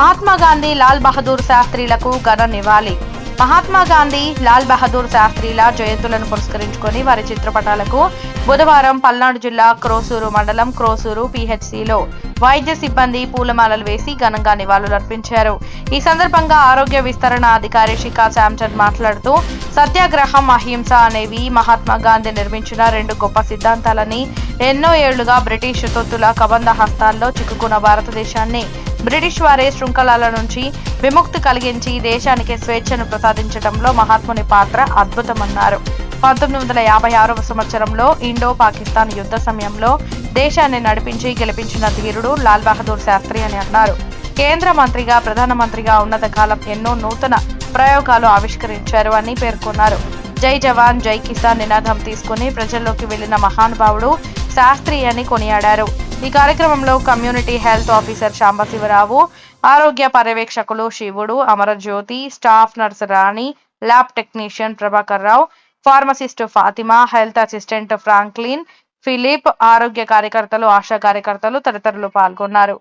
మహాత్మా గాంధీ లాల్ బహదూర్ శాస్త్రిలకు ఘన నివాళి. మహాత్మా గాంధీ లాల్ బహదూర్ శాస్త్రిల జయంతులను పురస్కరించుకొని వారి చిత్రపటాలకు బుధవారం పల్నాడు జిల్లా క్రోసూరు మండలం క్రోసూరు పిహెచ్సిలో వైద్య సిబ్బంది పూలమాలలు వేసి ఘనంగా నివాళులర్పించారు ఈ సందర్భంగా ఆరోగ్య విస్తరణ అధికారి శిఖా శాంచంద్ మాట్లాడుతూ సత్యాగ్రహం అహింస అనేవి మహాత్మా గాంధీ నిర్మించిన రెండు గొప్ప సిద్ధాంతాలని ఎన్నో ఏళ్ళుగా బ్రిటిష్ తొత్తుల కబంధ హస్తాల్లో చిక్కుకున్న భారతదేశాన్ని బ్రిటిష్ వారి శృంఖలాల నుంచి విముక్తి కలిగించి దేశానికి స్వేచ్ఛను ప్రసాదించడంలో మహాత్ముని పాత్ర అద్భుతమన్నారు. పంతొమ్మిది వందల యాభై ఆరవ సంవత్సరంలో ఇండో పాకిస్తాన్ యుద్ధ సమయంలో దేశాన్ని నడిపించి గెలిపించిన ధీరుడు లాల్ బహదూర్ శాస్త్రి అని అన్నారు. కేంద్ర మంత్రిగా ప్రధానమంత్రిగా ఉన్నత కాలం ఎన్నో నూతన ప్రయోగాలు ఆవిష్కరించారు అని పేర్కొన్నారు. జై జవాన్ జై కిసాన్ నినాదం తీసుకుని ప్రజల్లోకి వెళ్ళిన మహానుభావుడు శాస్త్రి అని కొనియాడారు. ఈ కార్యక్రమంలో కమ్యూనిటీ హెల్త్ ఆఫీసర్ శాంబశివరావు ఆరోగ్య పర్యవేక్షకులు Sivudu Amarajyothi staff nurse Rani lab technician Prabhakar Rao pharmacist Fatima health assistant Franklin Philip ఆరోగ్య కార్యకర్తలు ఆశా కార్యకర్తలు తదితరులు పాల్గొన్నారు.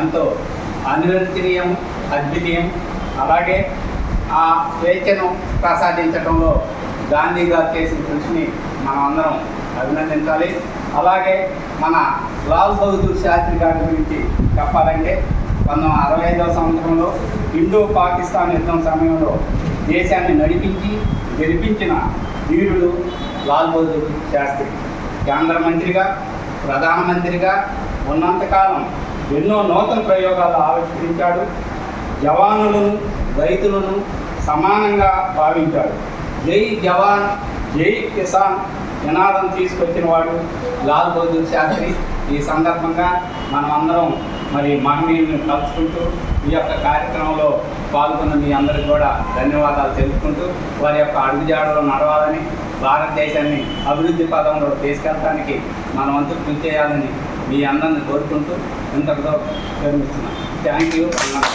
ఎంతో అనిరంజనీయం అద్వితీయం. అలాగే ఆ స్వేచ్ఛను ప్రసాదించడంలో గాంధీ గారు చేసిన కృషిని మనం అందరం అభినందించాలి. అలాగే మన లాల్ బహదూర్ శాస్త్రి గారి గురించి చెప్పాలంటే పంతొమ్మిది వందల అరవై ఐదవ సంవత్సరంలో ఇండో పాకిస్తాన్ యుద్ధం సమయంలో దేశాన్ని నడిపించి గెలిపించిన వీరుడు లాల్ బహదూర్ శాస్త్రి. కేంద్ర మంత్రిగా ప్రధానమంత్రిగా ఉన్నంతకాలం ఎన్నో నూతన ప్రయోగాలు ఆవిష్కరించాడు. జవానులను రైతులను సమానంగా భావించాడు. జై జవాన్ జై కిసాన్ నినాదం తీసుకొచ్చిన వాడు లాల్ బహదూర్ శాస్త్రి. ఈ సందర్భంగా మనం అందరం మరి మహనీయులను కలుసుకుంటూ ఈ యొక్క కార్యక్రమంలో పాల్గొన్న మీ అందరికి కూడా ధన్యవాదాలు తెలుపుకుంటూ వారి యొక్క అడుగుజాడలో నడవాలని భారతదేశాన్ని అభివృద్ధి పదంలో తీసుకెళ్ళడానికి మన వంతు కృషి చేయాలని మీ అందరిని కోరుకుంటూ ఇంతటితో విరమిస్తున్నాను థ్యాంక్ యూ థ్యాంక్